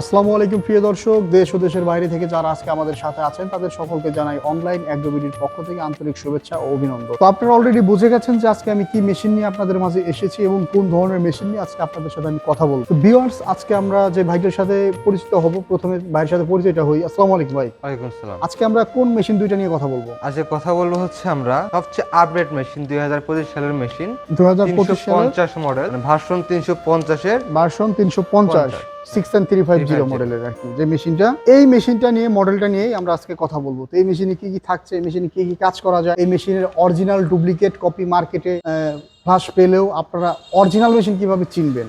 আসসালামু আলাইকুম প্রিয় দর্শক। দেশ ও দেশের বাইরে থেকে যারা আজকে আমাদের সাথে আছেন তাদের সকলকে জানাই অনলাইন অ্যাগ্রোবিডির পক্ষ থেকে আন্তরিক শুভেচ্ছা ও অভিনন্দন। তো আপনারা অলরেডি বুঝে গেছেন যে আজকে আমি কি মেশিন নিয়ে আপনাদের মাঝে এসেছি এবং কোন ধরনের মেশিন নিয়ে আজকে আপনাদের সাথে আমি কথা বলব। তো ভিউয়ার্স আজকে আমরা যে ভাইটার সাথে পরিচিত হব প্রথমে ভাইয়ের সাথে পরিচয়টা হই। আসসালামু আলাইকুম ভাই। ওয়ালাইকুম আসসালাম। আজকে আমরা কোন মেশিন দুইটা নিয়ে কথা বলব? আজকে কথা বলব হচ্ছে আমরা সবচেয়ে আপডেট মেশিন দুই হাজার পঁচিশ সালের মেশিন দু হাজার তিনশো পঁচিশ সালের পঞ্চাশ মডেল ভার্সন তিনশো পঞ্চাশের। ভার্সন তিনশো পঞ্চাশ। Six and three five zero 350 মডেলের আর কি যে মেশিনটা এই মেশিনটা নিয়ে মডেলটা নিয়েই আমরা আজকে কথা বলব। তো এই মেশিনে কি কি থাকছে এই মেশিনে কি কি কাজ করা যায়? এই মেশিনের অরিজিনাল ডুপ্লিকেট কপি মার্কেটে ফ্লাশ পেলেও আপনারা অরিজিনাল মেশিন কীভাবে চিনবেন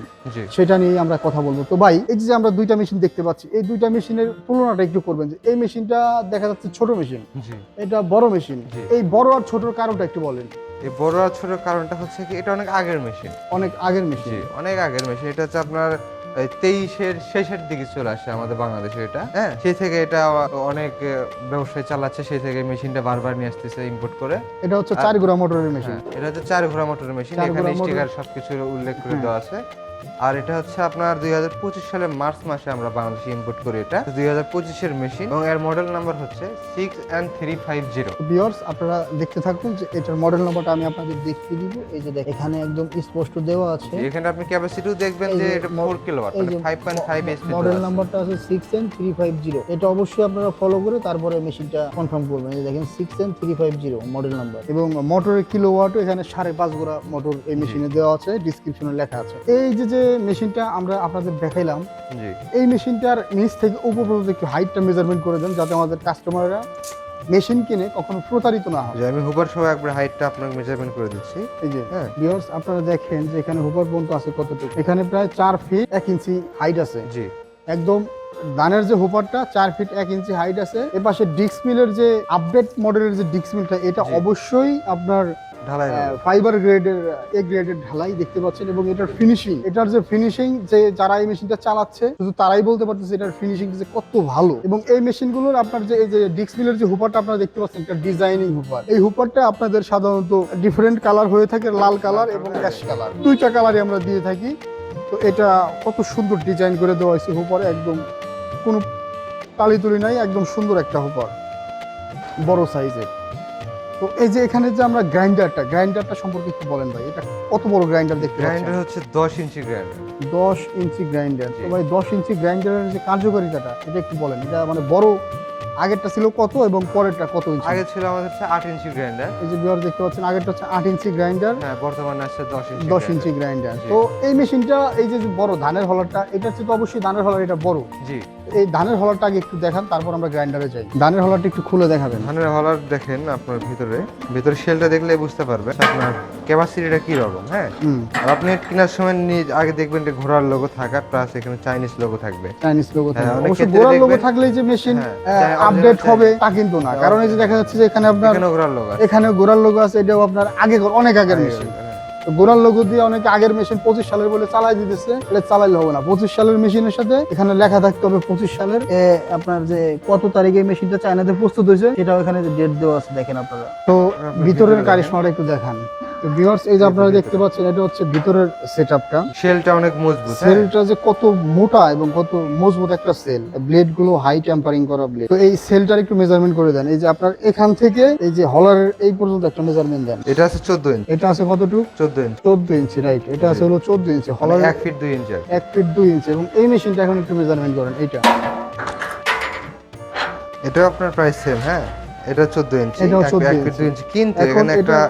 সেটা নিয়েই আমরা কথা বলব। তো ভাই এই যে আমরা দুইটা মেশিন দেখতে পাচ্ছি এই দুইটা মেশিনের তুলনাটা একটু করবেন যে এই মেশিনটা দেখা যাচ্ছে ছোট মেশিন এটা বড় মেশিন এই বড় আর ছোটর কারণটা একটু বলেন। এই বড় আর ছোট কারণটা হচ্ছে কি এটা অনেক আগের মেশিন অনেক আগের মেশিন অনেক আগের মেশিন এটা হচ্ছে আপনার তেইশের শেষের দিকে চলে আসে আমাদের বাংলাদেশে এটা। হ্যাঁ। সেই থেকে এটা অনেক ব্যবসায়ী চালাচ্ছে সেই থেকে মেশিনটা বারবার নিয়ে আসতেছে ইম্পোর্ট করে। এটা হচ্ছে চার গোড়া মোটরের মেশিন। হ্যাঁ, এটা হচ্ছে চার ঘোড়া মোটরের মেশিন। এখানে স্টিকার সবকিছু উল্লেখ করে। দেওয়া আছে। আর এটা হচ্ছে আপনার দুই হাজার পঁচিশ সালের মার্চ মাসে আমরা বাংলাদেশে ইম্পোর্ট করি এটা। দুই হাজার পঁচিশের মেশিন। এবং এর মডেল নাম্বার হচ্ছে six and three five zero viewers আপনারা দেখতে থাকুন যে এটার মডেল নাম্বারটা আমি আপনাদের দেখিয়ে দিব। এই যে এখানে একদম স্পষ্ট দেওয়া আছে। এখানে আপনি ক্যাপাসিটিও দেখবেন যে এটা ফোর কিলোওয়াট মানে এসপি মডেল নাম্বারটা আছে six and three five zero এটা অবশ্যই আপনারা ফলো করে তারপরে মেশিনটা কনফার্ম করবেন। এই দেখেন six and three five zero model number এবং মোটরের কিলো ওয়াটও এখানে সাড়ে পাঁচ গোড়া মোটর এই মেশিনে দেওয়া আছে ডিসক্রিপশনে লেখা আছে। এই যে যে মেশিনটা আমরা আপনাদের দেখাইলাম এই মেশিনটার নিচ থেকে উপর পর্যন্ত একটু হাইটটা মেজারমেন্ট করে দেন যাতে আমাদের কাস্টমাররা মেশিন কিনে কখনো প্রতারিত না হয় আমি হুপার সহ একবার হাইটটা আপনার মেজারমেন্ট করে দিচ্ছি। এই যে হ্যাঁ। ভিউয়ার্স আপনারা দেখেন যে এখানে হুপার পর্যন্ত আছে কতটুকু। এখানে প্রায় চার ফিট এক ইঞ্চি হাইট আছে। জি। একদম দানের যে হুপারটা চার ফিট এক ইঞ্চি হাইট আছে। এপাশে ডিক্স মিলের যে আপডেট মডেলের যে ডিক্স মিলটা এটা অবশ্যই আপনার ঢালাই। ফাইবার গ্রেডের এ গ্রেডের ঢালাই দেখতে পাচ্ছেন এবং এটার ফিনিশিং এটার যে ফিনিশিং যে যারা এই মেশিনটা চালাচ্ছে শুধু তারাই বলতে পারতেছে এটার ফিনিশিং যে কত ভালো। এবং এই মেশিনগুলোর আপনার যে এই যে ডিক্স মিলের যে হুপারটা আপনারা দেখতে পাচ্ছেন এটা ডিজাইনিং হুপার এই হুপারটা আপনাদের সাধারণত ডিফারেন্ট কালার হয়ে থাকে লাল কালার এবং অ্যাশ কালার দুইটা কালারই আমরা দিয়ে থাকি। তো এটা কত সুন্দর ডিজাইন করে দেওয়া হয়েছে হুপারে একদম কোনো তালি তুলি নাই একদম সুন্দর একটা হুপার বড় সাইজের তো এই যে এখানে যে আমরা গ্রাইন্ডারটা গ্রাইন্ডারটা সম্পর্কে একটু বলেন ভাই এটা কত বড় গ্রাইন্ডার দেখতে গ্রাইন্ডার হচ্ছে দশ ইঞ্চি গ্রাইন্ডার। দশ ইঞ্চি গ্রাইন্ডার। তো ভাই দশ ইঞ্চি গ্রাইন্ডারের যে কার্যকারিতাটা এটা একটু বলেন এটা মানে বড় আগেরটা ছিল কত এবং পরেরটা কত ইঞ্চি? আগে ছিল আমাদের হচ্ছে আট ইঞ্চি গ্রাইন্ডার। এই যে বিহার দেখতে পাচ্ছেন আগেরটা হচ্ছে আট ইঞ্চি গ্রাইন্ডার। হ্যাঁ বর্তমানে আসছে দশ ইঞ্চি দশ grinder। Inch grinder. তো এই মেশিনটা এই যে যে বড় ধানের হলারটা এটা হচ্ছে তো অবশ্যই ধানের হলার এটা বড়। জি। এই ধানের হলারটা আগে একটু দেখান তারপর আমরা গ্রাইন্ডারে যাই। ধানের হলারটা একটু খুলে দেখাবেন। ধানের হলার দেখেন আপনার ভিতরে। ভিতরে শেলটা দেখলে বুঝতে পারবেন আপনার ক্যাপাসিটিটা কি রকম হ্যাঁ? আর আপনি কেনার সময় নিজ আগে দেখবেন যে ঘোড়ার লোগো থাকা প্লাস এখানে চাইনিজ লোগো থাকবে। চাইনিজ লোগো থাকে হ্যাঁ, ক্ষেত্রে লোগো থাকলেই যে মেশিন হ্যাঁ, আপডেট হবে তা কিন্তু না। কারণ এই যে দেখা যাচ্ছে যে এখানে আপনার এখানে ঘোড়ার লোগো আছে। এখানে গোড়ার লোগো আছে এটাও আপনার আগে অনেক আগের মেশিন গোড়ার লোগো দিয়ে অনেকে আগের মেশিন পঁচিশ সালের বলে চালাই দিতেছে এটা চালাইলে হবে না। পঁচিশ সালের মেশিনের সাথে এখানে লেখা থাকতে হবে পঁচিশ সালের। এ, আপনার যে কত তারিখে মেশিনটা চায়নাতে প্রস্তুত হয়েছে সেটাও এখানে ডেট দেওয়া আছে দেখেন আপনারা। তো ভিতরের ভিতরে কারিশমাটা একটু দেখান। তো ভিউয়ার্স এই যে আপনারা দেখতে পাচ্ছেন এটা হচ্ছে ভিতরের সেটআপটা শেলটা অনেক মজবুত হ্যাঁ? সেলটা যে কত মোটা এবং কত মজবুত একটা সেল ব্লেডগুলো হাই টেম্পারিং করা ব্লেড তো এই সেলটার একটু মেজারমেন্ট করে দেন। এই যে আপনার এখান থেকে এই যে হলারের এই পর্যন্ত একটা মেজারমেন্ট দেন। এটা আছে চোদ্দ ইঞ্চি এটা আছে কতটুকু? চোদ্দ ইঞ্চি চোদ্দ ইঞ্চি রাইট এটা আছে হলো চোদ্দ ইঞ্চি হলার এক ফিট দুই ইঞ্চি আর কি। এক ফিট দুই ইঞ্চি এবং এই মেশিনটা এখন একটু মেজারমেন্ট করেন এইটা। এটাও আপনার প্রাইস সেম হ্যাঁ। এটা চোদ্দ ইঞ্চি এটাও এক- 14 ফিট ইঞ্চি। কিন্তু এখানে একটা এটা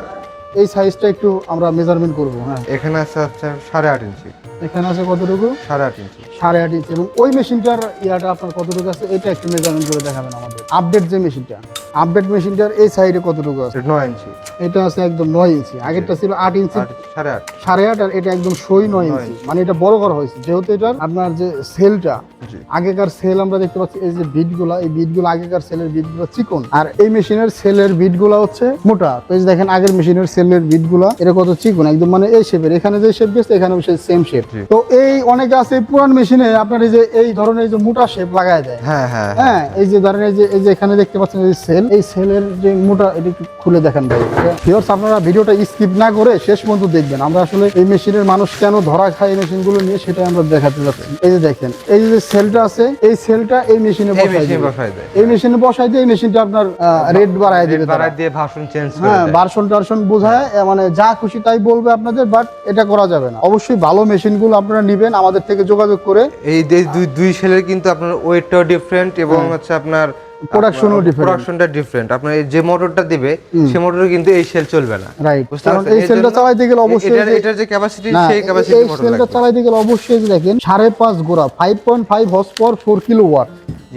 এই সাইজটা একটু আমরা মেজারমেন্ট করব হ্যাঁ। এখানে আছে আপনার সাড়ে আট ইঞ্চি এখানে আছে কতটুকু? সাড়ে আট ইঞ্চি। সাড়ে আট ইঞ্চি। এবং ওই মেশিনটার ইয়াটা আপনার কতটুকু আছে? এটা একটু মেজারমেন্ট করে দেখাবেন আমাদের। আপডেট যে মেশিনটা আপডেট মেশিনটার এই সাইডে কতটুকু আছে? নয় ইঞ্চি। এটা আছে একদম নয় ইঞ্চি। আগেরটা ছিল আট ইঞ্চি। সাড়ে আট। সাড়ে আট আর এটা একদম সই নয় ইঞ্চি। মানে এটা বড় করা হয়েছে। যেহেতু এটার আপনার যে সেলটা আগেকার সেল আমরা দেখতে পাচ্ছি এই যে বিটগুলা এই বিটগুলো আগেকার সেলের বিটগুলো চিকন। আর এই মেশিনের সেলের বিটগুলা হচ্ছে মোটা। তো এই দেখেন আগের মেশিনের সেলের বিটগুলা এটা কত চিকন? একদম মানে এই শেপের এখানে যে শেপ গেছে এখানে সেই সেম শেপ। তো এই অনেকে আছে পুরান মেশিনে আপনার এই যে এই ধরনের যে মোটা শেপ লাগায় দেয়। হ্যাঁ হ্যাঁ হ্যাঁ। হ্যাঁ এই যে ধরেন এই যে এই যে এখানে দেখতে পাচ্ছেন এই সেল এই সেলের যে মোটা এটা খুলে দেখেন ভাই। ভিউয়ার্স আপনারা ভিডিওটা স্কিপ না করে শেষ পর্যন্ত দেখবেন। আমরা আসলে এই মেশিনের মানুষ কেন ধরা খায় এই মেশিনগুলো নিয়ে সেটা আমরা দেখাতে যাচ্ছি। এই যে দেখেন এই যে সেলটা আছে এই সেলটা এই মেশিনে মেশিনে বসায় দেয়। এই মেশিনে বসাই দিয়ে এই মেশিনটা আপনার রেট বাড়ায় দিবে। বাড়ায় দিয়ে ভাষণ চেঞ্জ করে হ্যাঁ। ভার্সন টার্সন বোঝায় মানে যা খুশি তাই বলবে আপনাদের বাট এটা করা যাবে না। অবশ্যই ভালো মেশিনগুলো আপনারা নিবেন আমাদের থেকে যোগাযোগ করে। এই দুই দুই সেলের কিন্তু আপনার ওয়েটটাও ডিফারেন্ট এবং হচ্ছে আপনার Production ও different। প্রোডাকশনটা ডিফারেন্ট আপনার যে মোটরটা দিবে সেই মোটরে কিন্তু এই সেল চলবে না। রাইট বুঝতে কারণ পারছেন? এই সেলটা গেলে অবশ্যই এটার এটার যে ক্যাপাসিটি সেই ক্যাপাসিটি এই সেলটা চালাইতে গেলে অবশ্যই দেখেন সাড়ে পাঁচ গোড়া five point five horsepower four kilowatt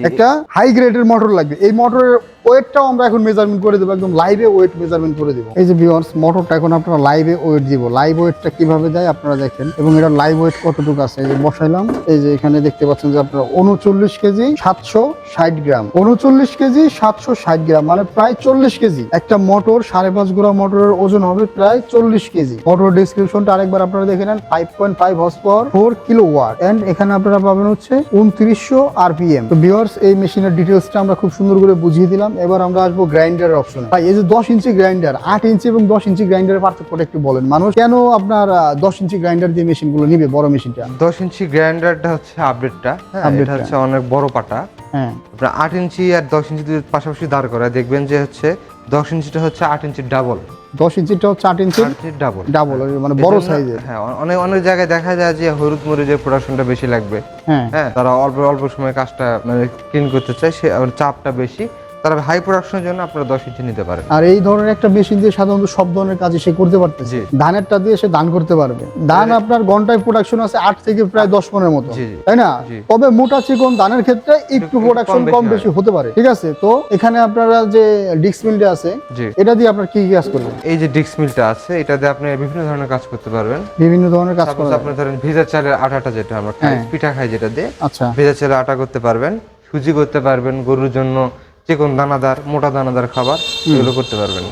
একটা হাই গ্রেডের মোটর লাগবে। এই মোটরের ওয়েটটাও আমরা এখন মেজারমেন্ট করে দেবো, একদম লাইভে ওয়েট মেজারমেন্ট করে দেবো। এই যে ভিউয়ার্স মোটরটা এখন আপনারা লাইভে ওয়েট দিব। লাইভ ওয়েটটা কীভাবে দেয় আপনারা দেখেন। এবং এটা লাইভ ওয়েট কতটুকু আছে? এই যে বসাইলাম। এই যে এখানে দেখতে পাচ্ছেন যে আপনারা উনচল্লিশ কেজি সাতশো ষাট গ্রাম। উনচল্লিশ কেজি সাতশো ষাট গ্রাম মানে প্রায় চল্লিশ কেজি। একটা মোটর সাড়ে পাঁচ গোড়া মোটরের ওজন হবে প্রায় চল্লিশ কেজি। মোটর ডিসক্রিপশনটা আরেকবার আপনারা দেখে নেন। Five point five horsepower four kilowatt and এখানে আপনারা পাবেন হচ্ছে উনত্রিশশো আরপিএম তো ভিউয়ার্স এই মেশিনের ডিটেলসটা আমরা খুব সুন্দর করে বুঝিয়ে দিলাম। এবার আমরা আসব গ্রাইন্ডার অপশনে ভাই এই যে দশ ইঞ্চি গ্রাইন্ডার আট ইঞ্চি এবং দশ ইঞ্চি গ্রাইন্ডারের পার্থক্যটা একটু বলেন। মানুষ কেন আপনার দশ ইঞ্চি গ্রাইন্ডার দিয়ে মেশিনগুলো নিবে বড় মেশিনটা? দশ ইঞ্চি গ্রাইন্ডারটা হচ্ছে আপডেটটা হ্যাঁ হচ্ছে অনেক বড় পাটা। হ্যাঁ। আপনার আট ইঞ্চি আর দশ ইঞ্চি পাশাপাশি দাঁড় করা দেখবেন যে হচ্ছে দশ ইঞ্চিটা হচ্ছে আট ইঞ্চির ডাবল দশ ইঞ্চিটা হচ্ছে আট ইঞ্চি ডাবল ডাবল মানে বড় সাইজের হ্যাঁ অনেক অনেক জায়গায় দেখা যায় যে হলুদ মরিচের প্রোডাকশনটা বেশি লাগবে। হ্যাঁ। হ্যাঁ তারা অল্প অল্প সময় কাজটা মানে ক্লিন করতে চায় সে চাপটা বেশি। তারা হাই প্রোডাকশনের জন্য আপনারা দশ ইঞ্চি নিতে পারেন। আর এই ধরনের একটা মেশিন দিয়ে সাধারণত সব ধরনের কাজ সে করতে পারতেছে। ধানেরটা দিয়ে সে ধান করতে পারবে। ধান আপনার ঘন্টায় প্রোডাকশন আছে আট থেকে প্রায় দশ মনের মতো। তাই না? তবে মোটা চিকন ধানের ক্ষেত্রে একটু প্রোডাকশন কম বেশি হতে পারে। ঠিক আছে? তো এখানে আপনারা যে ডিস্ক মিলটা আছে এটা দিয়ে আপনার কি কি কাজ করবেন? এই যে ডিক্স মিলটা আছে এটা দিয়ে আপনি বিভিন্ন ধরনের কাজ করতে পারবেন। বিভিন্ন ধরনের কাজ করতে আপনি ধরেন ভেজা চালের আটাটা যেটা আমরা হ্যাঁ। পিঠা খাই যেটা দিয়ে আচ্ছা। ভেজা চালের আটা করতে পারবেন সুজি করতে পারবেন গরুর জন্য। চিকন দানাদার মোটা দানাদার খাবার এগুলো করতে পারবেন।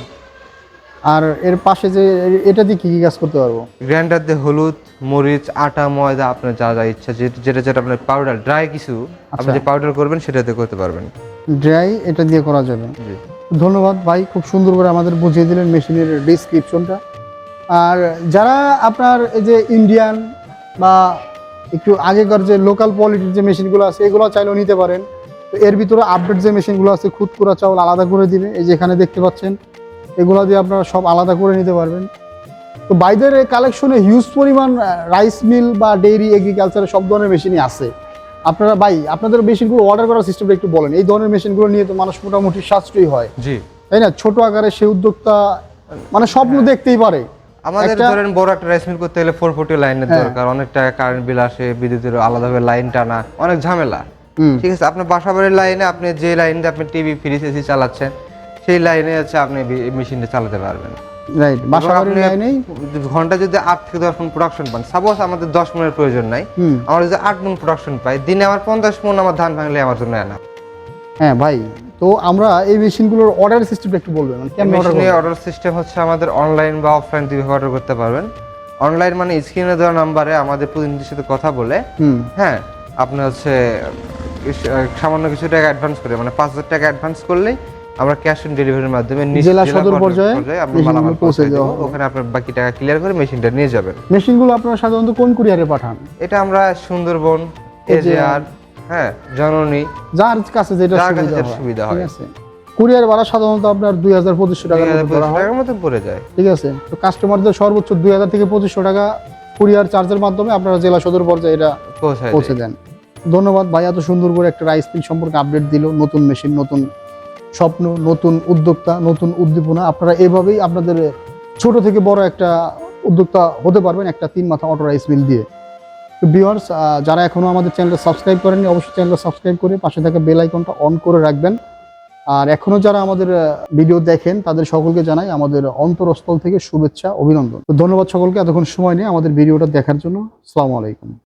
আর এর পাশে যে এটা দিয়ে কি কি কাজ করতে পারব? গ্রাইন্ডার দিয়ে হলুদ মরিচ আটা ময়দা আপনার যা যা ইচ্ছা যেটা যেটা আপনার পাউডার ড্রাই কিছু আপনি আচ্ছা। যে পাউডার করবেন সেটাতে করতে পারবেন। ড্রাই এটা দিয়ে করা যাবে। ধন্যবাদ ভাই খুব সুন্দর করে আমাদের বুঝিয়ে দিলেন মেশিনের ডিসক্রিপশনটা আর যারা আপনার এই যে ইন্ডিয়ান বা একটু আগেকার যে লোকাল কোয়ালিটির যে মেশিনগুলো আছে এগুলো চাইলেও নিতে পারেন। তো এর ভিতরে আপডেট যে মেশিনগুলো আছে খুদকুরা চাউল আলাদা করে দিবে। এই যে এখানে দেখতে পাচ্ছেন এগুলো দিয়ে আপনারা সব আলাদা করে নিতে পারবেন। তো বাইদের কালেকশনে হিউজ পরিমাণ রাইস মিল বা ডেইরি এগ্রিকালচারের সব ধরনের মেশিনই আছে। আপনারা ভাই আপনাদের মেশিনগুলো অর্ডার করার সিস্টেমটা একটু বলেন। এই ধরনের মেশিনগুলো নিয়ে তো মানুষ মোটামুটি সাশ্রয়ী হয়। জি। তাই না? ছোট আকারে সে উদ্যোক্তা মানে স্বপ্ন দেখতেই পারে। আমাদের ধরেন বড় একটা রাইস মিল করতে গেলে ফোর ফোর্টি লাইনের হ্যাঁ। দরকার। অনেক টাকা কারেন্ট বিল আসে বিদ্যুতের আলাদাভাবে লাইন টানা অনেক ঝামেলা। ঠিক আছে আপনার বাসা বাড়ির লাইনে আপনি যে লাইন আপনি টিভি ফ্রিজ এসি চালাচ্ছেন সেই লাইনে হচ্ছে আপনি মেশিনটা চালাতে পারবেন। রাইট বাসা বাড়ির লাইনেই ঘণ্টা যদি আট থেকে দশ মন প্রোডাকশন পান সাপোজ আমাদের দশ মনের প্রয়োজন নাই আমরা যদি আট মন প্রোডাকশন পাই দিনে আমার পঞ্চাশ মন আমার ধান ভাঙলে আমার জন্য না হ্যাঁ ভাই তো আমরা এই মেশিনগুলোর অর্ডার সিস্টেমটা একটু বলবেন মেশিনের অর্ডার সিস্টেম হচ্ছে আমাদের অনলাইন বা অফলাইন দুইভাবে অর্ডার করতে পারবেন। অনলাইন মানে স্ক্রিনে দেওয়া নাম্বারে আমাদের প্রতিনিধির সাথে কথা বলে হ্যাঁ আপনি হচ্ছে সামান্য কিছু টাকা অ্যাডভান্স করে মানে পাঁচ হাজার টাকা অ্যাডভান্স করলেই আমরা ক্যাশ অন ডেলিভারির মাধ্যমে জেলা সদর পর্যায়ে মেশিনগুলো মালামাল পৌঁছে দেওয়া ওখানে আপনার বাকি টাকা ক্লিয়ার করে মেশিনটা নিয়ে যাবেন। মেশিনগুলো আপনারা সাধারণত কোন কুরিয়ারে পাঠান? এটা আমরা সুন্দরবন এজেআর হ্যাঁ জননী যার কাছে যেটা সুবিধা হয় হয়। কুরিয়ার ভাড়া সাধারণত আপনার দুই হাজার পঁচিশশো টাকার মতো হয়। টাকার মতন পড়ে যায়। ঠিক আছে। তো কাস্টমারদের সর্বোচ্চ দুই হাজার থেকে পঁচিশশো টাকা কুরিয়ার চার্জের মাধ্যমে আপনারা জেলা সদর পর্যায়ে এটা পৌঁছে দেন। ধন্যবাদ ভাই এত সুন্দর করে একটা রাইস মিল সম্পর্কে আপডেট দিল, নতুন মেশিন নতুন স্বপ্ন, নতুন উদ্যোক্তা, নতুন উদ্দীপনা। আপনারা এভাবেই আপনাদের ছোট থেকে বড় একটা উদ্যোক্তা হতে পারবেন একটা তিন মাথা অটো রাইস মিল দিয়ে। তো ভিউয়ার্স যারা এখনও আমাদের চ্যানেলটা সাবস্ক্রাইব করেননি, অবশ্যই চ্যানেলটা সাবস্ক্রাইব করে পাশে থাকা বেল আইকনটা অন করে রাখবেন। আর এখনও যারা আমাদের ভিডিও দেখেন, তাদের সকলকে জানাই আমাদের অন্তরস্থল থেকে শুভেচ্ছা, অভিনন্দন। ধন্যবাদ সকলকে এতক্ষণ সময় নিয়ে আমাদের ভিডিওটা দেখার জন্য। আসসালামু আলাইকুম।